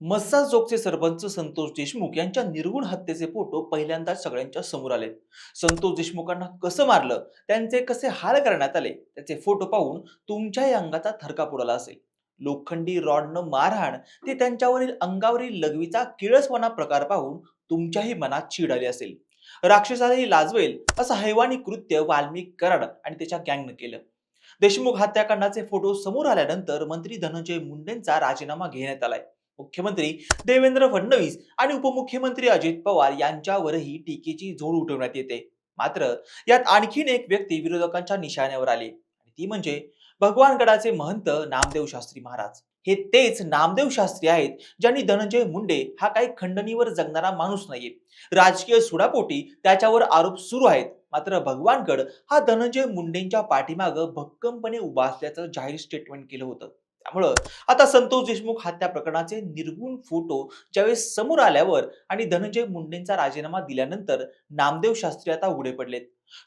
मस्सा चौकचे सरपंच संतोष देशमुख यांच्या निर्गुण हत्येचे फोटो पहिल्यांदाच सगळ्यांच्या समोर आले संतोष देशमुखांना कसं मारलं त्यांचे कसे हाल करण्यात आले त्याचे फोटो पाहून तुमच्याही अंगाचा थरकाप उडाला असेल. लोखंडी रॉडनं मारहाण ते त्यांच्यावरील अंगावरील लघवीचा किळसवाना प्रकार पाहून तुमच्याही मनात चीड आली असेल. राक्षसालाही लाजवेल असं हैवानी कृत्य वाल्मिक कराड आणि त्याच्या गँगनं केलं. देशमुख हत्याकांडाचे फोटो समोर आल्यानंतर मंत्री धनंजय मुंडेंचा राजीनामा घेण्यात आलाय. मुख्यमंत्री देवेंद्र फडणवीस आणि उपमुख्यमंत्री अजित पवार यांच्यावरही टीकेची झोड उठवण्यात येते. मात्र यात आणखीन एक व्यक्ती विरोधकांच्या निशाण्यावर आली आणि ती म्हणजे भगवानगडाचे महंत नामदेव शास्त्री महाराज. हे तेच नामदेव शास्त्री आहेत ज्यांनी धनंजय मुंडे हा काही खंडणीवर जगणारा माणूस नाहीये. राजकीय सुडापोटी त्याच्यावर आरोप सुरू आहेत. मात्र भगवानगड हा धनंजय मुंडेंच्या पाठीमागं भक्कमपणे उभा असल्याचं जाहीर स्टेटमेंट केलं होतं. त्यामुळं आता संतोष देशमुख हत्या प्रकरणाचे निर्गुण फोटो ज्यावेळेस समोर आल्यावर आणि धनंजय मुंडेंचा राजीनामा दिल्यानंतर नामदेव शास्त्री आता उघडे पडलेत.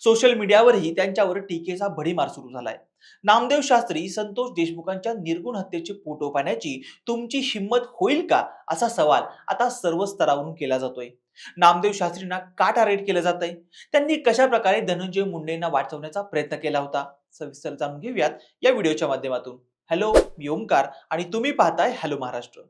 सोशल मीडियावरही त्यांच्यावर टीकेचा भडीमार सुरू झालाय. नामदेव शास्त्री संतोष देशमुखांच्या निर्गुण हत्येचे फोटो पाहण्याची तुमची हिंमत होईल का असा सवाल आता सर्व स्तरावरून केला जातोय. नामदेव शास्त्रींना का टार्गेट केलं जात आहे त्यांनी कशा प्रकारे धनंजय मुंडेंना वाचवण्याचा प्रयत्न केला होता? सविस्तर जाणून घेऊयात या व्हिडिओच्या माध्यमातून. हॅलो मी ओमकार आणि तुम्ही पाहताय हॅलो महाराष्ट्र.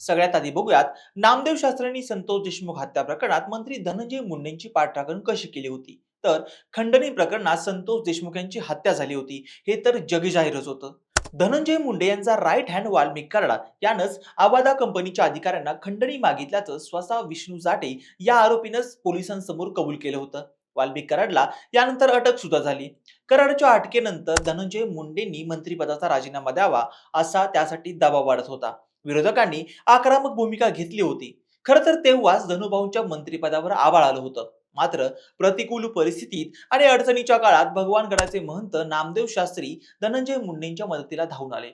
सगळ्यात आधी बघूयात नामदेव शास्त्रींनी संतोष देशमुख हत्या प्रकरणात मंत्री धनंजय मुंडेंची पाठराखण कशी केली होती? तर खंडणी प्रकरणात संतोष देशमुख यांची हत्या झाली होती हे तर जगजाहीरच होतं. धनंजय मुंडे यांचा राईट हँड वाल्मिक कराडा यानंच आवादा कंपनीच्या अधिकाऱ्यांना खंडणी मागितल्याचं स्वतः विष्णू जाटे या आरोपीनंच पोलिसांसमोर कबूल केलं होतं. वाल्मिक कराडला यानंतर अटक सुद्धा झाली. कराडच्या अटकेनंतर धनंजय मुंडेंनी मंत्रिपदाचा राजीनामा द्यावा असा त्यासाठी दबाव वाढत होता. विरोधकांनी आक्रमक भूमिका घेतली होती. खरं तर तेव्हाच धनुभाऊंच्या मंत्रिपदावर आबाळ आलं होतं. मात्र प्रतिकूल परिस्थितीत आणि अडचणीच्या काळात भगवानगडाचे महंत नामदेव शास्त्री धनंजय मुंडेंच्या मदतीला धावून आले.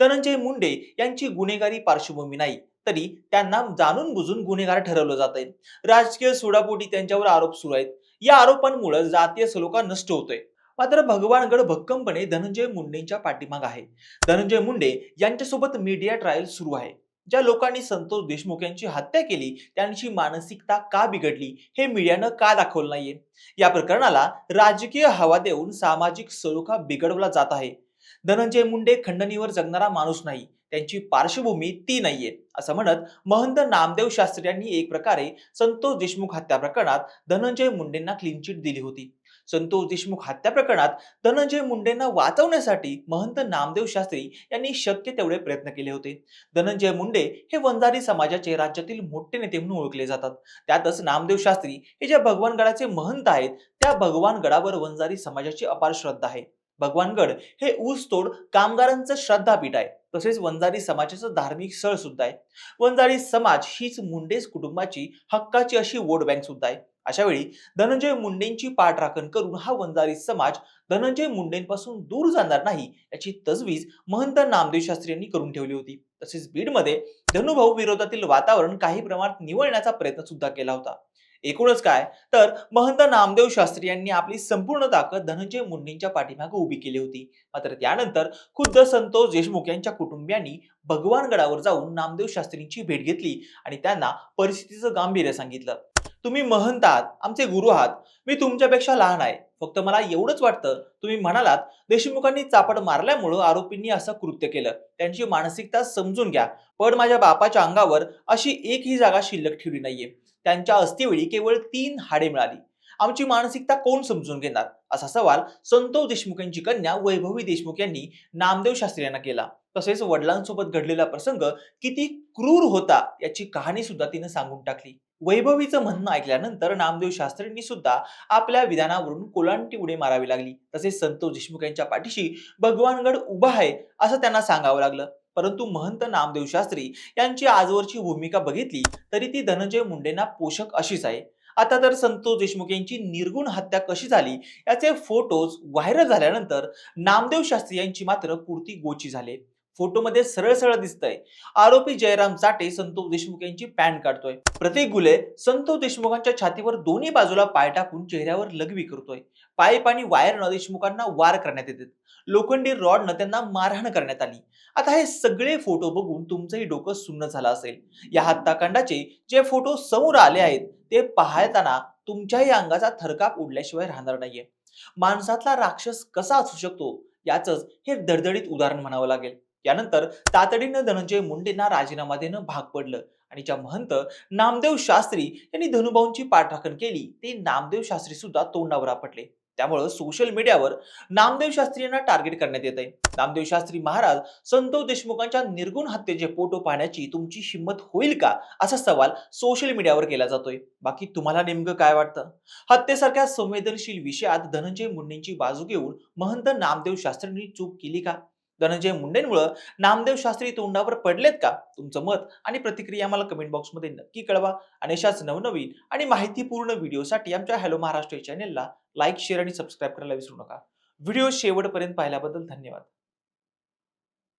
धनंजय मुंडे यांची गुन्हेगारी पार्श्वभूमी नाही तरी त्यांना जाणून बुजून गुन्हेगार ठरवलं जात आहे राजकीय सोडापोटी त्यांच्यावर आरोप सुरू आहेत. या आरोपांमुळे जातीय सलोखा नष्ट होतोय. मात्र भगवानगड भक्कमपणे धनंजय मुंडेंच्या पाठीमाग आहे. धनंजय मुंडे यांच्यासोबत मीडिया ट्रायल सुरू आहे. ज्या लोकांनी संतोष देशमुख यांची हत्या केली त्यांची मानसिकता का बिघडली हे मीडियानं का दाखवलं नाहीये? या प्रकरणाला राजकीय हवा देऊन सामाजिक सलोखा बिघडवला जात आहे. धनंजय मुंडे खंडणीवर जगणारा माणूस नाही. त्यांची पार्श्वभूमी ती नाहीये. असं म्हणत महंत नामदेव शास्त्री यांनी एक प्रकारे संतोष देशमुख हत्या प्रकरणात धनंजय मुंडेंना क्लीन चिट दिली होती. संतोष देशमुख हत्या प्रकरणात धनंजय मुंडेंना वाचवण्यासाठी महंत नामदेव शास्त्री यांनी शक्य तेवढे प्रयत्न केले होते. धनंजय मुंडे हे वंजारी समाजाचे राज्यातील मोठे नेते म्हणून ओळखले जातात. त्यातच नामदेव शास्त्री हे ज्या भगवानगडाचे महंत आहेत त्या भगवानगडावर वंजारी समाजाची अपार श्रद्धा आहे. भगवानगड हे ऊसतोड कामगारांचं श्रद्धापीठ आहे. तसेच वंजारी समाजाचं धार्मिक स्थळ सुद्धा आहे. वंजारी समाज हीच मुंडेस कुटुंबाची हक्काची अशी वोट बँक सुद्धा आहे. अशा वेळी धनंजय मुंडेंची पाठराखण करून हा वंजारी समाज धनंजय मुंडेंपासून दूर जाणार नाही याची तजवीज महंत नामदेव शास्त्री यांनी करून ठेवली होती. तसेच बीडमध्ये धनुभाऊ विरोधातील वातावरण काही प्रमाणात निवळण्याचा प्रयत्न सुद्धा केला होता. एकूणच काय? तर महंत नामदेव शास्त्री यांनी आपली संपूर्ण ताकद धनंजय मुंडेंच्या पाठीमागे उभी केली होती. मात्र त्यानंतर खुद्द संतोष देशमुख यांच्या कुटुंबियांनी भगवानगडावर जाऊन नामदेव शास्त्रींची भेट घेतली आणि त्यांना परिस्थितीचं गांभीर्य सांगितलं. तुम्ही महंत आहात आमचे गुरु आहात. मी तुमच्यापेक्षा लहान आहे. फक्त मला एवढंच वाटतं. तुम्ही म्हणालात देशमुखांनी चापड मारल्यामुळं आरोपींनी असं कृत्य केलं. त्यांची मानसिकता समजून घ्या. पण माझ्या बापाच्या अंगावर अशी एकही जागा शिल्लक ठेवली नाहीये. त्यांच्या अस्थिवेळी केवळ तीन हाडे मिळाली. आमची मानसिकता कोण समजून घेणार? असा सवाल संतोष देशमुख यांची कन्या वैभवी देशमुख यांनी नामदेव शास्त्री यांना केला. तसेच वडिलांसोबत घडलेला प्रसंग किती क्रूर होता याची कहाणी सुद्धा तिने सांगून टाकली. वैभवीचं म्हणणं ऐकल्यानंतर नामदेव शास्त्रींनी सुद्धा आपल्या विधानावरून कोलांटी उडी मारावी लागली. तसेच संतोष देशमुख यांच्या पाठीशी भगवानगड उभा आहे असं त्यांना सांगावं लागलं. परंतु महंत नामदेव शास्त्री यांची आजवरची भूमिका बघितली तरी ती धनंजय मुंडेंना पोषक अशीच आहे. आता तर संतोष देशमुख यांची निर्गुण हत्या कशी झाली याचे फोटोज व्हायरल झाल्यानंतर नामदेव शास्त्री यांची मात्र पूर्ती गोची झाले. फोटोमध्ये सरळ सरळ दिसतंय. आरोपी जयराम चाटे संतोष देशमुख यांची पॅन्ट काढतोय. प्रतीक गुले संतोष देशमुखांच्या छातीवर दोन्ही बाजूला पाय टाकून चेहऱ्यावर लघवी करतोय. पाईप आणि वायरनं देशमुखांना वार करण्यात येते. लोखंडी रॉडनं त्यांना मारहाण करण्यात आली. आता हे सगळे फोटो बघून तुमचंही डोकं सुन्न झालं असेल. या हत्याकांडाचे जे फोटो समोर आले आहेत ते पाहताना तुमच्याही अंगाचा थरकाप उडल्याशिवाय राहणार नाहीये. माणसातला राक्षस कसा असू शकतो? याच हे दडदडीत उदाहरण म्हणावं लागेल. यानंतर तातडीनं धनंजय मुंडेंना राजीनामा देणं भाग पडलं. आणि ज्या महंत नामदेव शास्त्री यांनी धनुभाऊंची पाठराखण केली ते नामदेव शास्त्री सुद्धा तोंडावर आपटले. त्यामुळं सोशल मीडियावर नामदेव शास्त्री यांना टार्गेट करण्यात येत आहे नामदेव शास्त्री महाराज संतोष देशमुखांच्या निर्गुण हत्येचे फोटो पाहण्याची तुमची हिंमत होईल का? असा सवाल सोशल मीडियावर केला जातोय. बाकी तुम्हाला नेमकं काय वाटतं? हत्येसारख्या संवेदनशील विषयात धनंजय मुंडेंची बाजू घेऊन महंत नामदेव शास्त्रींनी चूक केली का? धनंजय मुंडेंमुळं नामदेव शास्त्री तोंडावर पडलेत का? तुमचं मत आणि प्रतिक्रिया मला कमेंट बॉक्समध्ये नक्की कळवा. आणि अशाच नवनवीन आणि माहितीपूर्ण व्हिडिओसाठी आमच्या हॅलो महाराष्ट्र चॅनेलला लाईक शेअर आणि सबस्क्राईब करायला विसरू नका. व्हिडिओ शेवटपर्यंत पाहिल्याबद्दल धन्यवाद.